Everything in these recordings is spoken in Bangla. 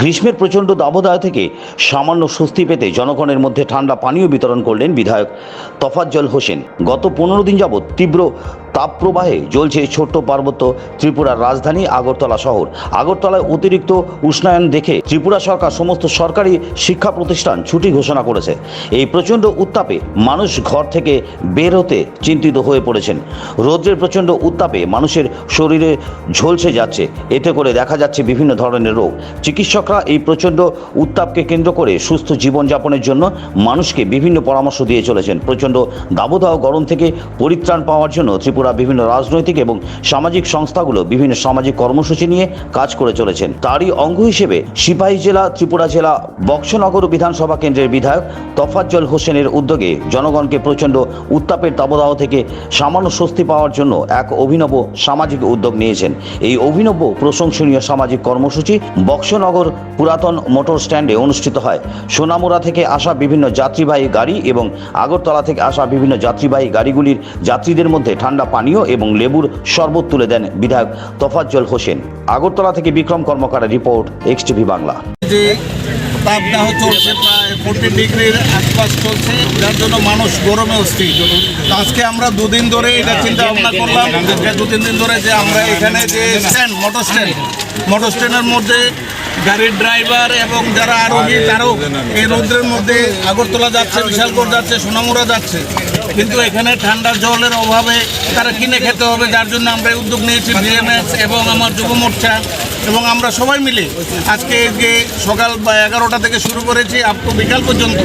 গ্রীষ্মের প্রচণ্ড দাবদাহ থেকে সামান্য স্বস্তি পেতে জনগণের মধ্যে ঠান্ডা পানীয় বিতরণ করলেন বিধায়ক তফাজ্জল হোসেন। গত পনেরো দিন যাবৎ তীব্র তাপপ্রবাহে জ্বলছে ছোট্ট পার্বত্য ত্রিপুরার রাজধানী আগরতলা শহর। আগরতলায় অতিরিক্ত উষ্ণায়ন দেখে ত্রিপুরা সরকার সমস্ত সরকারি শিক্ষা প্রতিষ্ঠান ছুটি ঘোষণা করেছে। এই প্রচণ্ড উত্তাপে মানুষ ঘর থেকে বের হতে চিন্তিত হয়ে পড়েছেন। রৌদ্রের প্রচণ্ড উত্তাপে মানুষের শরীরে ঝলসে যাচ্ছে। এতে করে দেখা যাচ্ছে বিভিন্ন ধরনের রোগ। চিকিৎসকরা এই প্রচণ্ড উত্তাপকে কেন্দ্র করে সুস্থ জীবনযাপনের জন্য মানুষকে বিভিন্ন পরামর্শ দিয়ে চলেছেন। প্রচণ্ড দাবদাহ গরম থেকে পরিত্রাণ পাওয়ার জন্য ত্রিপুরা বিভিন্ন রাজনৈতিক এবং সামাজিক সংস্থাগুলো বিভিন্ন সামাজিক কর্মসূচি নিয়ে কাজ করে চলেছেন। তারই অঙ্গ হিসেবে সিপাহী জেলা, ত্রিপুরা জেলা, বক্সনগর বিধানসভা কেন্দ্রের বিধায়ক তফাজ্জল হোসেনের উদ্যোগে জনগণকে প্রচণ্ড উত্তাপের দাবদাহ থেকে সামান্য স্বস্তি পাওয়ার জন্য এক অভিনব সামাজিক উদ্যোগ নিয়েছেন। এই অভিনব প্রশংসনীয় সামাজিক কর্মসূচি বক্সনগর পুরাতন মোটর স্ট্যান্ডে অনুষ্ঠিত হয়। সোনামুড়া থেকে আসা বিভিন্ন যাত্রীবাহী গাড়ি এবং আগরতলা থেকে আসা বিভিন্ন যাত্রীবাহী গাড়িগুলির যাত্রীদের মধ্যে ঠান্ডা পানীয় এবং লেবুর শরবত তুলে দেন বিধায়ক তফাজ্জল হোসেন। আগরতলা থেকে বিক্রম কর্মকারের রিপোর্ট এক্স টিভি বাংলা। তাপদাহ চলছে প্রায় ফোর্টি ডিগ্রির আশপাশ চলছে, যার জন্য মানুষ গরমে অস্থির। আজকে আমরা দুদিন ধরে এটা চিন্তা ভাবনা করলাম দু তিন দিন ধরে যে আমরা এখানে যে স্ট্যান্ড মোটর স্ট্যান্ড মোটর স্ট্যান্ডের মধ্যে গাড়ির ড্রাইভার এবং যারা আরোহী, তারাও এই রৌদ্রের মধ্যে আগরতলা যাচ্ছে, বিশালগড় যাচ্ছে, সোনামুড়া যাচ্ছে। কিন্তু এখানে ঠান্ডা জলের অভাবে তারা কিনে খেতে হবে, যার জন্য আমরা উদ্যোগ নিয়েছি বিএমএস এবং আমার যুব মোর্চা এবং আমরা সবাই মিলে আজকে যে সকাল বা এগারোটা থেকে শুরু করেছি, আপ টু বিকাল পর্যন্ত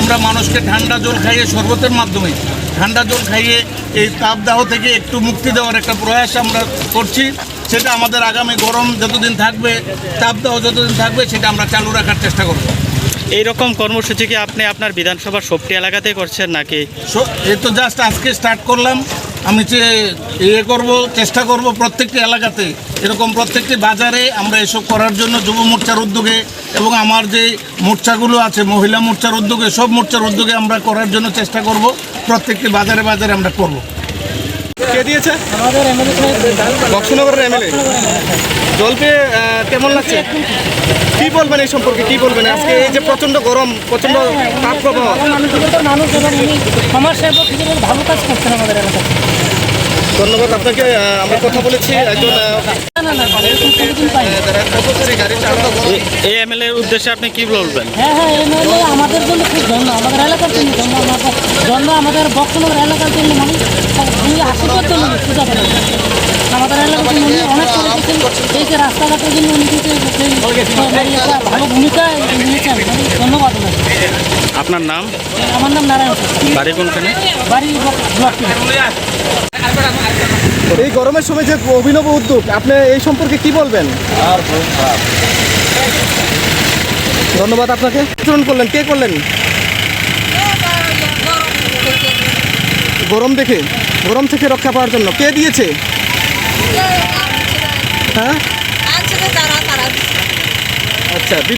আমরা মানুষকে ঠান্ডা জল খাইয়ে শরবতের মাধ্যমে, ঠান্ডা জল খাইয়ে এই তাপদাহ থেকে একটু মুক্তি দেওয়ার একটা প্রয়াস আমরা করছি। সেটা আমাদের আগামী গরম যতদিন থাকবে, তাপদাহ যতদিন থাকবে, সেটা আমরা চালু রাখার চেষ্টা করব। এইরকম কর্মসূচি কি আপনি আপনার বিধানসভার সবটি এলাকাতেই করছেন নাকি? এই তো জাস্ট আজকে স্টার্ট করলাম। আমি যে ইয়ে করব, চেষ্টা করব প্রত্যেকটি এলাকাতে। এরকম প্রত্যেকটি বাজারে আমরা এসব করার জন্য যুব মোর্চার উদ্যোগে এবং আমার যে মোর্চাগুলো আছে, মহিলা মোর্চার উদ্যোগে, সব মোর্চার উদ্যোগে আমরা করার জন্য চেষ্টা করব। প্রত্যেকটি বাজারে বাজারে আমরা করব। কে দিয়েছে? আমাদের এমএলএ বক্সনগরের এমএলএ। জল পেয়ে কেমন লাগছে? কি বলবেন এই সম্পর্কে? কি বলবেন? আজকে এই যে প্রচণ্ড গরম প্রচণ্ড তাপ প্রবাহ মানুষ এবং উনি সমাজসেবক হিসেবে ভালো কাজ করছেন আমাদের এলাকাতে ধন্যবাদ আপনাকে আমরা কথা বলেছি একজন এই এমএলএ এর উদ্দেশ্যে আপনি কি বলবেন? হ্যাঁ হ্যাঁ এমএলএ জন্য খুব ধন্য। আমাদের এলাকার জন্য ধন্য আমাদের জন্য আমাদের বক্তনগর এলাকার জন্য মানে উনি আশীর্বাদ জন্য পূজা করেন। আমাদের এলাকার জন্য উনি অনেক করে দিয়েছেন। এই যে রাস্তাঘাটের জন্য উনি কিন্তু ভালো ভূমিকা নিয়েছেন মানে ধন্যবাদ আপনার নাম? আমার নাম নারায়ণ বাড়ি কোনখানে? বাড়ি ব্লক এই গরমের সময় যে অভিনব উদ্যোগ আপনি এই সম্পর্কে কি বলবেন? ধন্যবাদ আপনাকে। আচরণ করলেন কে করলেন? গরম দেখে গরম থেকে রক্ষা পাওয়ার জন্য। কে দিয়েছে? হ্যাঁ? আচ্ছা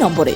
নম্বরে।